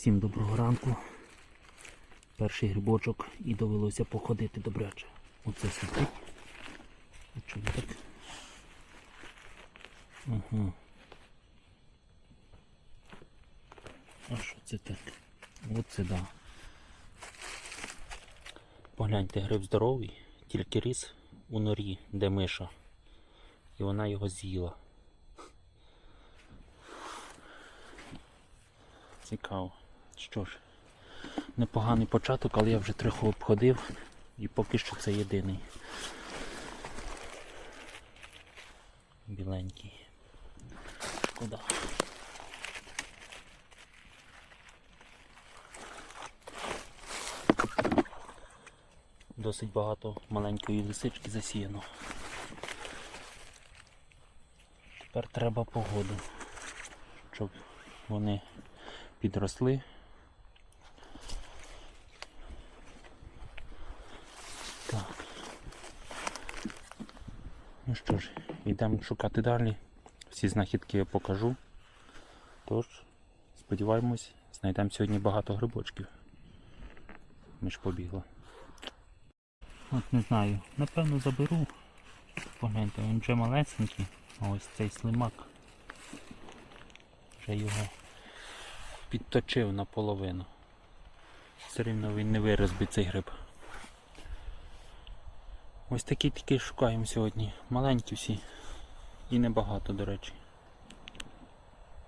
Всім доброго ранку. Перший грибочок і довелося походити добряче. Оце світить. Чому так? Ага. А що це так? Оце да. Погляньте, гриб здоровий, тільки ріс у норі, де миша. І вона його з'їла. Цікаво. Що ж, непоганий початок, але я вже трохи обходив і поки що це єдиний. Біленький. Шкода. Досить багато маленької лисички засіяно. Тепер треба погоду, щоб вони підросли. Так. Ну що ж, йдемо шукати далі. Всі знахідки я покажу. Тож, сподіваємось, знайдемо сьогодні багато грибочків. Ми ж побігли. От не знаю, напевно заберу. Погляньте, він вже малесенький, а ось цей слимак. Вже його підточив наполовину. Все рівно він не вирос би цей гриб. Ось такі таки шукаємо сьогодні. Маленькі всі. І небагато, до речі.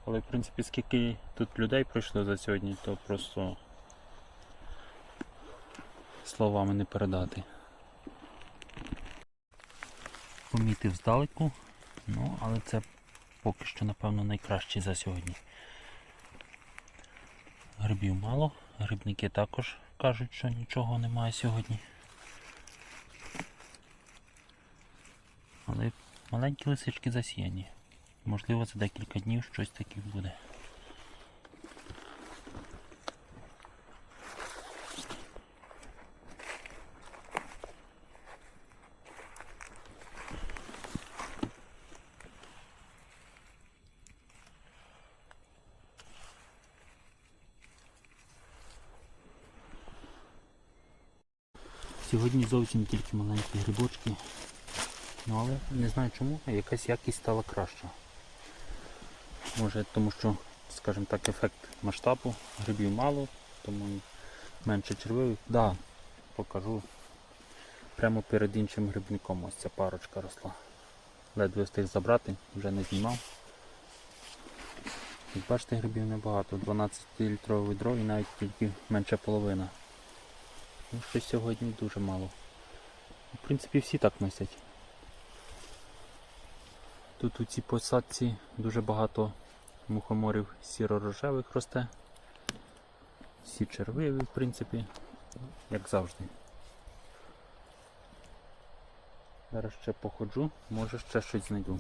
Але в принципі скільки тут людей пройшло за сьогодні, то просто словами не передати. Помітив здалеку, ну але це поки що напевно найкраще за сьогодні. Грибів мало, грибники також кажуть, що нічого немає сьогодні. Але маленькі лисички засіяні. Можливо, за декілька днів щось таке буде. Сьогодні зовсім тільки маленькі грибочки. Ну але не знаю чому, а якась якість стала краща. Може тому що, скажімо так, ефект масштабу, грибів мало, тому менше червивих. Да, покажу. Прямо перед іншим грибником ось ця парочка росла. Ледве встиг забрати, вже не знімав. Як бачите, грибів небагато, 12-літрове відро і навіть тільки менше половина. Ну, щось сьогодні дуже мало. В принципі, всі так носять. Тут у цій посадці дуже багато мухоморів сіро-рожевих росте. Всі червиві, в принципі, як завжди. Зараз ще походжу, може ще щось знайду.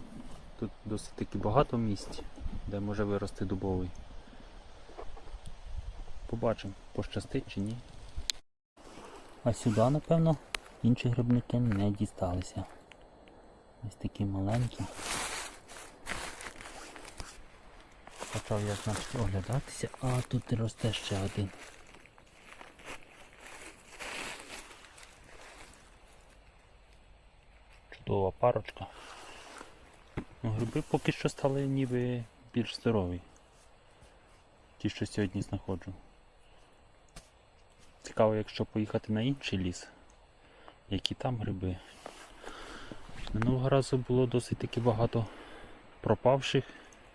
Тут досить таки багато місць, де може вирости дубовий. Побачимо, пощастить чи ні. А сюди, напевно, інші грибники не дісталися. Ось такі маленькі. Почав я значить оглядатися, а тут росте ще один. Чудова парочка. Ну, гриби поки що стали ніби більш здорові. Ті, що сьогодні знаходжу. Цікаво, якщо поїхати на інший ліс, які там гриби. Минулого разу було досить таки багато пропавших,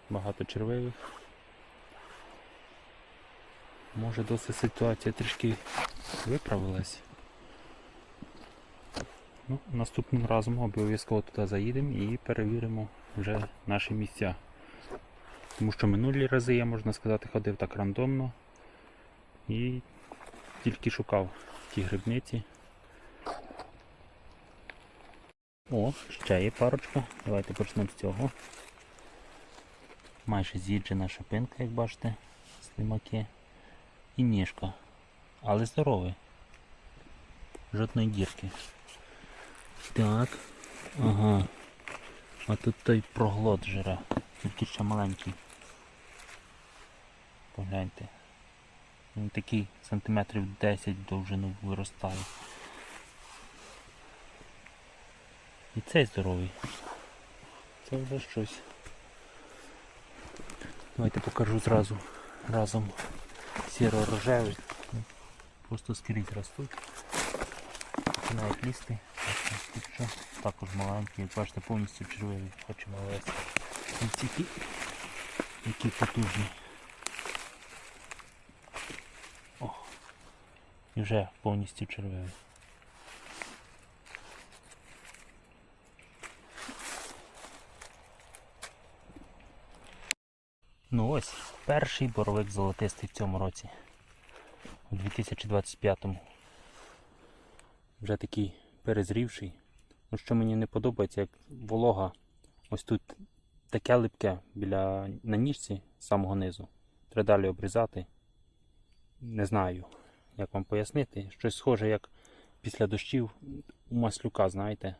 багато червивих. Може досить ситуація трішки виправилась. Ну, Наступним разом обов'язково туди заїдемо і перевіримо вже наші місця. Тому що минулі рази я, можна сказати, ходив так рандомно і тільки шукав ті грибниці. О, ще є парочка. Давайте почнемо з цього. Майже з'їджена шипинка, як бачите, слимаки. І ніжка. Але здоровий. Жодної дірки. Так. Ага. А тут той проглот жира. Тільки ще маленький. Погляньте. Він такий сантиметрів 10 довжину виростає. І цей здоровий. Це вже щось. Давайте покажу зразу разом сіро-рожевий. Просто скрізь ростуть. Починають лізти. Ось тут що. Також маленький, як бачите, повністю червивий, хочемо вести. Ось які, які потужні. О, і вже повністю червивий. Ну ось, перший боровик золотистий в цьому році. У 2025-му. Вже такий перезрівший. Ну, що мені не подобається, як волога. Ось тут таке липке біля на ніжці з самого низу. Треба далі обрізати. Не знаю, як вам пояснити. Щось схоже, як після дощів у маслюка, знаєте.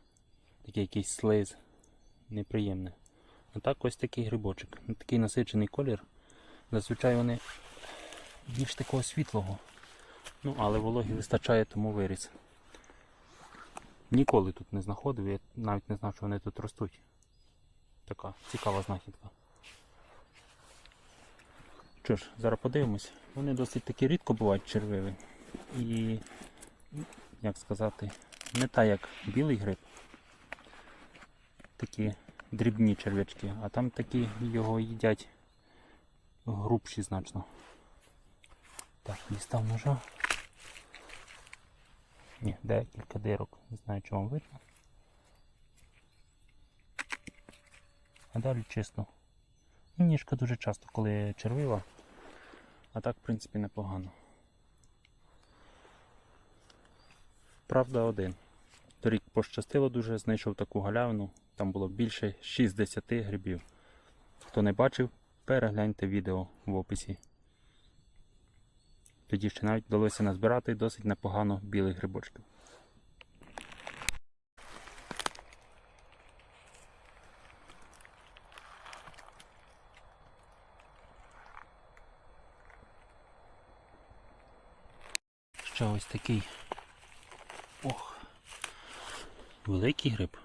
Такий якийсь слиз. Неприємне. А так ось такий грибочок. Ну, Такий насичений колір. Зазвичай вони більш такого світлого. Ну, але вологі вистачає, тому виріс. Ніколи тут не знаходив, я навіть не знав, що вони тут ростуть. Така цікава знахідка. Що ж, зараз подивимось. Вони досить таки рідко бувають червиві. І, як сказати, не та як білий гриб. Такі дрібні черв'ячки, а там такі його їдять грубші значно. Так, дістав ножа. Ні, декілька дирок, не знаю, чи вам видно. А далі чисто. Ну, Ніжка дуже часто, коли червива, а так, в принципі, непогано. Правда, один. Торік пощастило дуже, знайшов таку галявину, там було більше 60 грибів. Хто не бачив, перегляньте відео в описі. Тоді ще навіть вдалося назбирати досить непогано білих грибочків. Ще ось такий. Ох. Великий гриб.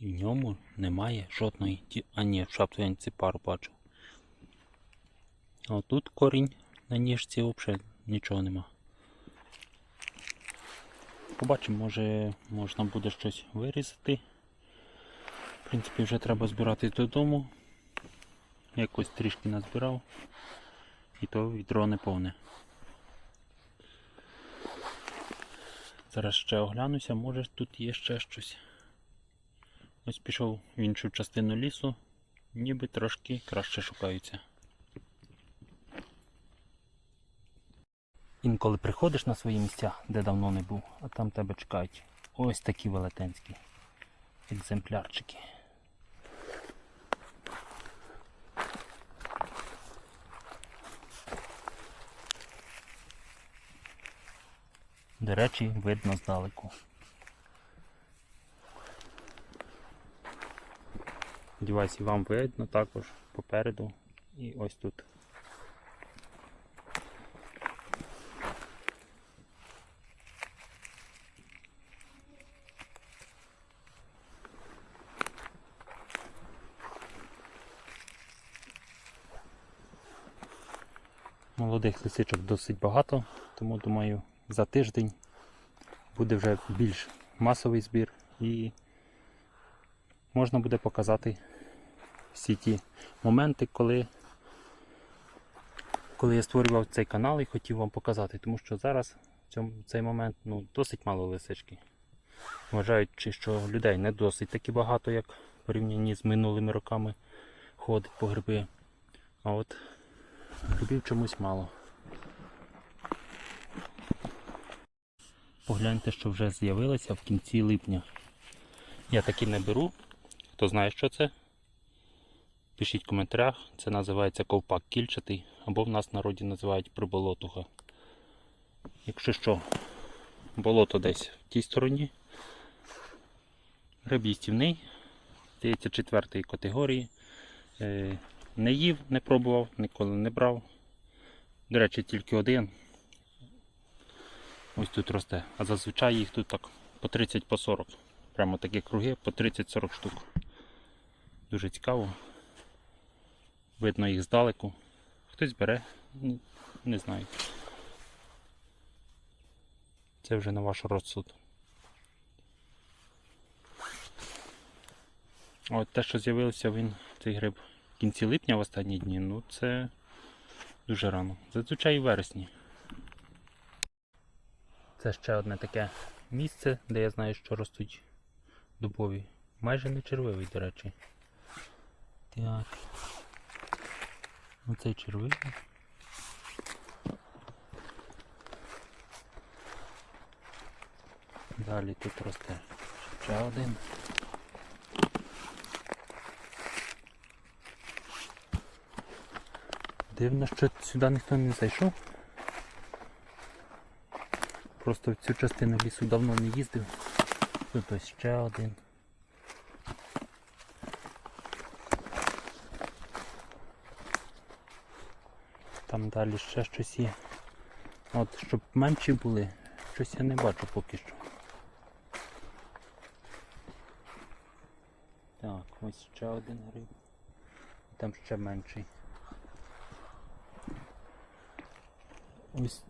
І в ньому немає жодної. А ні, в шапту я ці пару бачу. А отут корінь на ніжці взагалі нічого нема. Побачимо, може можна буде щось вирізати. В принципі, вже треба збиратись додому. Якось трішки назбирав. І то відро не повне. Зараз ще оглянуся, може тут є ще щось. Ось пішов в іншу частину лісу, ніби трошки краще шукаються. Інколи приходиш на свої місця, де давно не був, а там тебе чекають ось такі велетенські екземплярчики. До речі, видно здалеку. Сподіваюсь, і вам видно також попереду і ось тут. Молодих лисичок досить багато, тому думаю за тиждень буде вже більш масовий збір і можна буде показати всі ті моменти, коли, коли я створював цей канал і хотів вам показати, тому що зараз в цей момент ну, досить мало лисички. Вважаючи, що людей не досить таки багато, як в порівнянні з минулими роками ходить по гриби. А от грибів чомусь мало. Погляньте, що вже з'явилося в кінці липня. Я такі не беру. Хто знає, що це? Пишіть в коментарях. Це називається ковпак кільчатий, або в нас в народі називають приболотуха. Якщо що, болото десь в тій стороні. Гриб їстівний, здається, четвертої категорії. Е, Не їв, не пробував, ніколи не брав. До речі, тільки один. Ось тут росте. А зазвичай їх тут так по 30 по 40. Прямо такі круги по 30-40 штук. Дуже цікаво. Видно їх здалеку. Хтось бере, не знаю. Це вже на ваш розсуд. От те, що з'явився він, цей гриб в кінці липня в останні дні, ну це дуже рано. Зазвичай у вересні. Це ще одне таке місце, де я знаю, що ростуть дубові. Майже не червивий, до речі. Так. Оцей червивий. Далі тут росте ще один. Дивно, що сюди ніхто не зайшов. Просто в цю частину лісу давно не їздив. Тут ось ще один. Там далі ще щось є. От, щоб менші були, щось я не бачу поки що. Так, ось ще один гриб. Там ще менший. Ось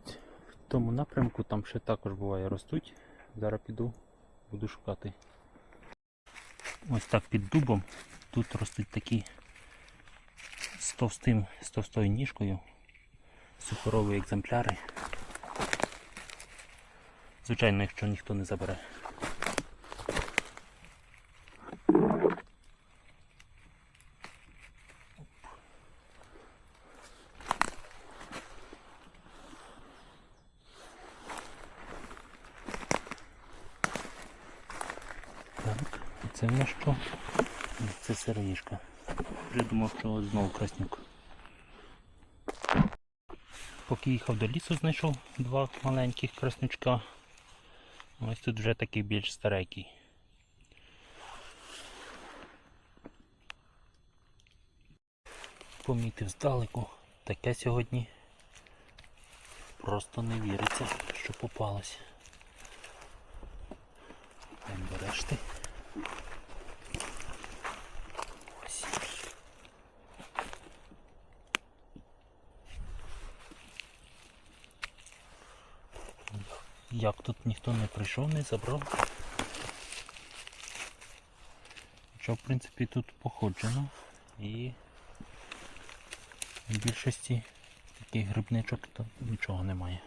в тому напрямку там ще також буває ростуть. Зараз піду, буду шукати. Ось так під дубом. Тут ростуть такі з товстим, з товстою ніжкою. Сухорові екземпляри. Звичайно, якщо ніхто не забере. Так, це в нас що? Це сироїшка. Вже думав, що знову краснюк. Поки їхав до лісу, знайшов два маленьких краснючка. Ось тут вже такий більш старенький. Помітив здалеку. Таке сьогодні просто не віриться, що попалось. Там береш ти. Як тут ніхто не прийшов, не забрав. Що в принципі тут походжено і в більшості таких грибничок то нічого немає.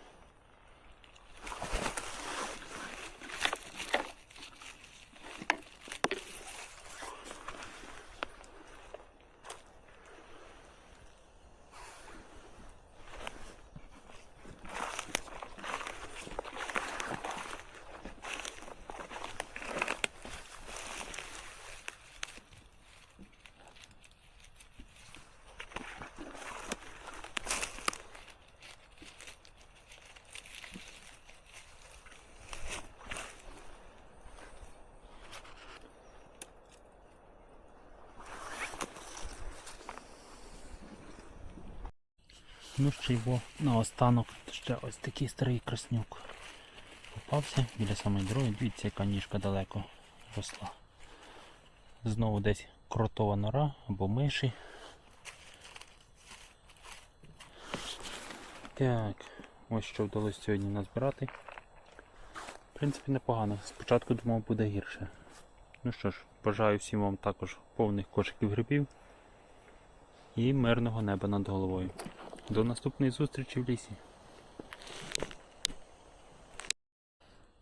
Ну ще його наостанок ще ось такий старий краснюк. Попався біля самої дороги, дивіться, яка ніжка далеко росла. Знову десь кротова нора або миші. Так, ось що вдалося сьогодні назбирати. В принципі, непогано. Спочатку думав буде гірше. Ну що ж, бажаю всім вам також повних кошиків грибів і мирного неба над головою. До наступної зустрічі в лісі.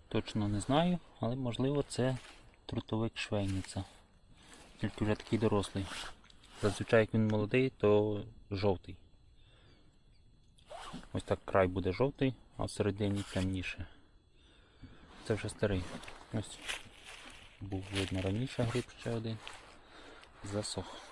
Точно не знаю, але можливо це трутовик швейниця. Тільки вже такий дорослий. Зазвичай як він молодий, то жовтий. Ось так край буде жовтий, а всередині темніше. Це вже старий. Ось був видно раніше гриб ще один. Засох.